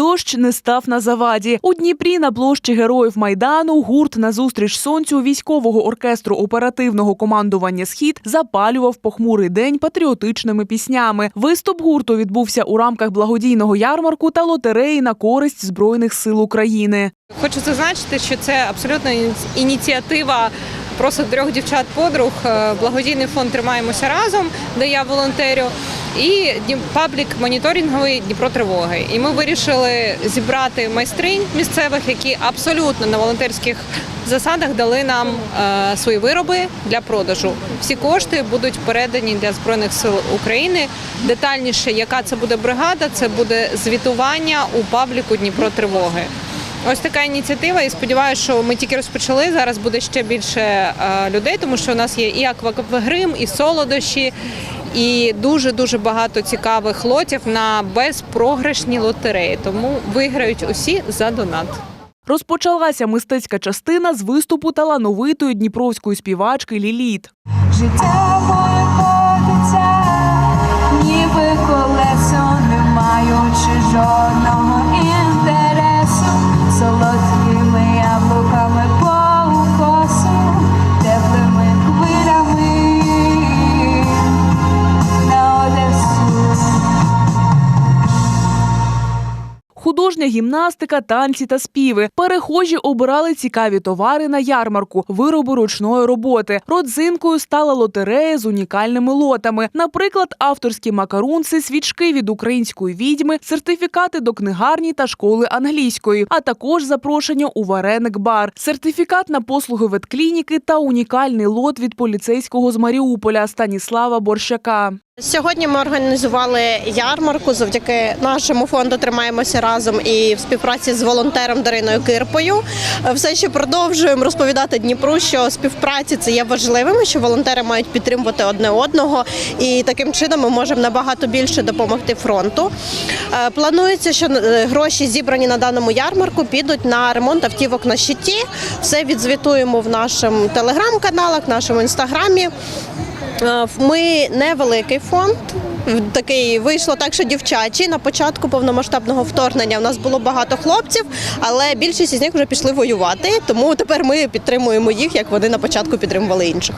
Дощ не став на заваді. У Дніпрі на площі Героїв Майдану гурт назустріч сонцю військового оркестру оперативного командування Схід запалював похмурий день патріотичними піснями. Виступ гурту відбувся у рамках благодійного ярмарку та лотереї на користь збройних сил України. Хочу зазначити, що це абсолютно ініціатива просто трьох дівчат-подруг. Е, Благодійний фонд Тримаємося разом, де я волонтерю, і паблік моніторинговий Дніпро Тривоги. І ми вирішили зібрати майстринь місцевих, які абсолютно на волонтерських засадах дали нам е, свої вироби для продажу. Всі кошти будуть передані для збройних сил України. Детальніше, яка це буде бригада, це буде звітування у пабліку Дніпро Тривоги. Ось така ініціатива, і сподіваюся, що ми тільки розпочали. Зараз буде ще більше е, людей, тому що у нас є і аквагрим, і солодощі, і дуже дуже багато цікавих лотів на безпрограшні лотереї. Тому виграють усі за донат. Розпочалася мистецька частина з виступу талановитої дніпровської співачки Ліліт. Життя Художня гімнастика, танці та співи. Перехожі обирали цікаві товари на ярмарку, вироби ручної роботи. Родзинкою стала лотерея з унікальними лотами. Наприклад, авторські макарунці, свічки від української відьми, сертифікати до книгарні та школи англійської, а також запрошення у вареник бар, сертифікат на послуги ветклініки та унікальний лот від поліцейського з Маріуполя Станіслава Борщака. Сьогодні ми організували ярмарку завдяки нашому фонду Тримаємося разом і в співпраці з волонтером Дариною Кирпою. Все ще продовжуємо розповідати Дніпру, що співпраці це є важливим, що волонтери мають підтримувати одне одного, і таким чином ми можемо набагато більше допомогти фронту. Е, Планується, що е, гроші зібрані на даному ярмарку підуть на ремонт автівок на щиті. Все відзвітуємо в нашому телеграм-каналах, нашому інстаграмі. Е, Ми невеликий фонд. Такий вийшло так, що дівчачі на початку повномасштабного вторгнення в нас було багато хлопців, але більшість із них вже пішли воювати. Тому тепер ми підтримуємо їх, як вони на початку підтримували інших.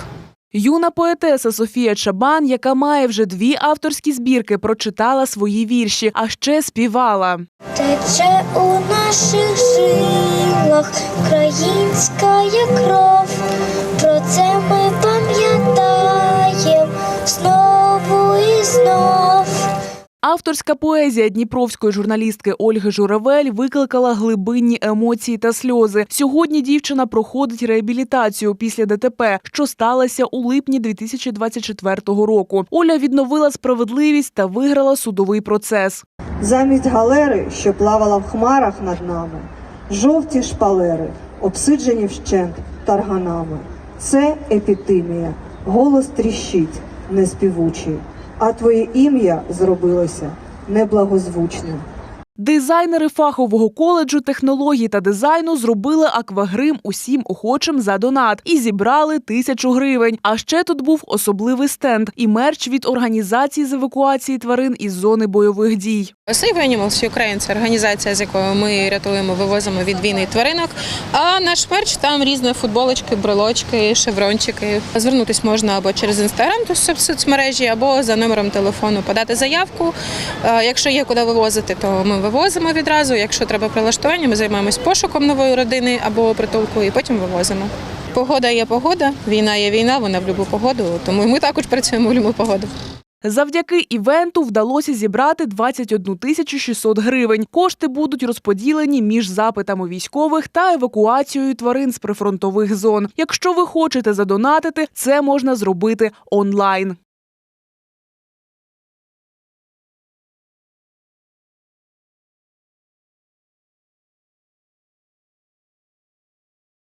Юна поетеса Софія Чабан, яка має вже дві авторські збірки, прочитала свої вірші, а ще співала. Тече у наших жилах українська кров. Про це ми Авторська поезія дніпровської журналістки Ольги Журавель викликала глибинні емоції та сльози. Сьогодні дівчина проходить реабілітацію після ДТП, що сталося у липні 2024 року. Оля відновила справедливість та виграла судовий процес. Замість галери, що плавала в хмарах над нами, жовті шпалери, обсиджені вщент тарганами. Це епітимія, голос тріщить, неспівучий, а твоє ім'я зробилося неблагозвучним. Дизайнери фахового коледжу технологій та дизайну зробили аквагрим усім охочим за донат і зібрали тисячу гривень. А ще тут був особливий стенд і мерч від організації з евакуації тварин із зони бойових дій. Save Animals Ukraine – це організація, з якою ми рятуємо, вивозимо від війни тваринок. А наш мерч там різні футболочки, брелочки, шеврончики. Звернутись можна або через інстаграм соц- соцмережі, або за номером телефону подати заявку. Якщо є куди вивозити, то ми вивозимо відразу. Якщо треба прилаштування, ми займаємось пошуком нової родини або притулку і потім вивозимо. Погода є погода, війна є війна, вона в будь-яку погоду, тому ми також працюємо в будь-яку погоду. Завдяки івенту вдалося зібрати 21 тисячу 600 гривень. Кошти будуть розподілені між запитами військових та евакуацією тварин з прифронтових зон. Якщо ви хочете задонатити, це можна зробити онлайн.